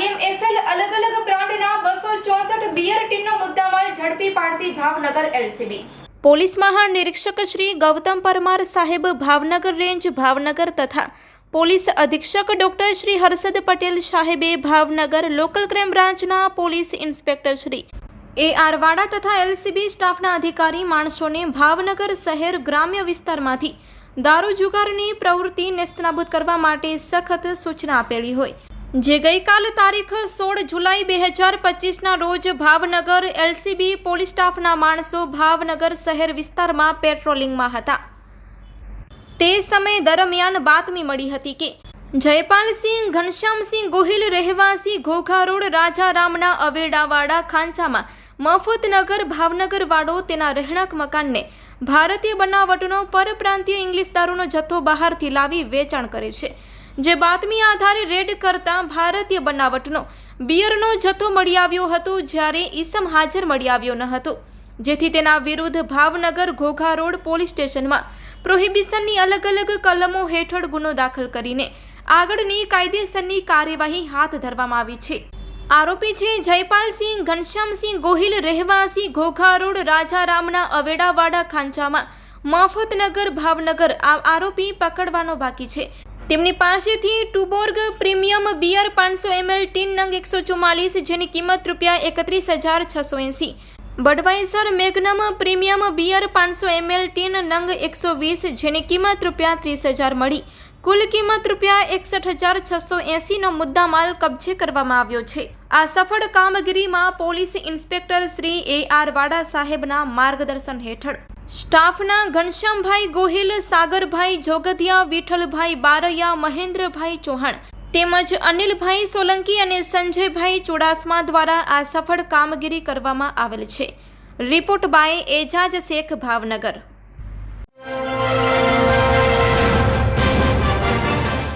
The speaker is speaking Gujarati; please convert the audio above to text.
આઈએમએફએલ અલગ અલગ બ્રાન્ડના બસો ચોસઠ બિયર ટીનનો મુદ્દામાલ ઝડપી પાડતી ભાવનગર એલસીબી. પોલીસ મહાનિરીક્ષક શ્રી ગૌતમ પરમાર સાહેબ ભાવનગર રેન્જ, ભાવનગર તથા પોલીસ અધિક્ષક ડોક્ટર શ્રી હર્ષદ પટેલ સાહેબે ભાવનગર લોકલ ક્રાઇમ બ્રાન્ચના police inspector Shri A R Vada તથા એલસીબી સ્ટાફના અધિકારી માણસોને ભાવનગર શહેર ગ્રામ્ય વિસ્તારમાંથી દારૂ જુગારની પ્રવૃત્તિ નેસ્તનાબૂદ કરવા માટે સખત સૂચના આપેલી હોય. જે ગઈકાલ તારીખ સોળ જુલાઈ બે હજાર પચીસના રોજ ભાવનગર એલસીબી પોલીસ સ્ટાફના માણસો ભાવનગર શહેર વિસ્તારમાં પેટ્રોલિંગમાં હતા. તે સમય દરમિયાન બાતમી મળી હતી કે, જયપાલસિંહ, ઘનશ્યામસિંહ ગોહિલ રહેવાસી ઘોઘા રોડ રાજારામના અવેડાવાડા ખાંચામાં મફતનગર ભાવનગર વાડો તેના રહેણાંક મકાનને ભારતીય બનાવટનો પરપ્રાંતીય ઇંગ્લિશ દારૂનો જથ્થો બહારથી લાવી વેચાણ કરે છે. જે બાતમી આધારે રેડ કરતા ભારતીય બનાવટનો બિયરનો જથ્થો મળી આવ્યો હતો જ્યારે ઈસમ હાજર મળી આવ્યો ન હતો. જેથી તેના વિરુદ્ધ ભાવનગર ઘોઘા રોડ પોલીસ સ્ટેશનમાં પ્રોહિબિશનની અલગ અલગ કલમો હેઠળ ગુનો દાખલ કરીને આગળની કાયદેસરની કાર્યવાહી હાથ ધરવામાં આવી છે. આરોપી છે જયપાલસિંહ ઘનશ્યામસિંહ ગોહિલ રહેવાસી ઘોઘા રોડ રાજારામના અવેડાવાડા ખાંચામાં મફતનગર ભાવનગર આ આરોપી પકડવાનો બાકી છે. તેમની પાસેથી ટુબોર્ગ પ્રીમિયમ બિયર પાંચસો એમએલ ટીન નંગ એકસો ચુમ્માલીસ, જેની કિંમત રૂપિયા એકત્રીસ હજાર છસો એંસી. બડવાઇઝર મેગ્નમ પ્રીમિયમ બિયર પાંચસો એમએલ ટીન નંગ એકસો વીસ, જેની કિંમત રૂપિયા ત્રીસ હજાર મળી. કુલ કિંમત રૂપિયા એકસઠ હજાર છસો એંસીનો મુદ્દામાલ કબજે કરવામાં આવ્યો છે. આ સફળ કામગીરીમાં police inspector Shri A R Vada સાહેબના માર્ગદર્શન હેઠળ સ્ટાફના ઘનશ્યામભાઈ ગોહિલ, સાગરભાઈ જોગધિયા વિઠ્ઠલભાઈ બારૈયા, મહેન્દ્રભાઈ ચૌહાણ તેમજ અનિલભાઈ સોલંકી અને સંજયભાઈ ચુડાસમા દ્વારા આ સફળ કામગીરી કરવામાં આવેલ છે. Report by Ejaz Shaikh Bhavnagar.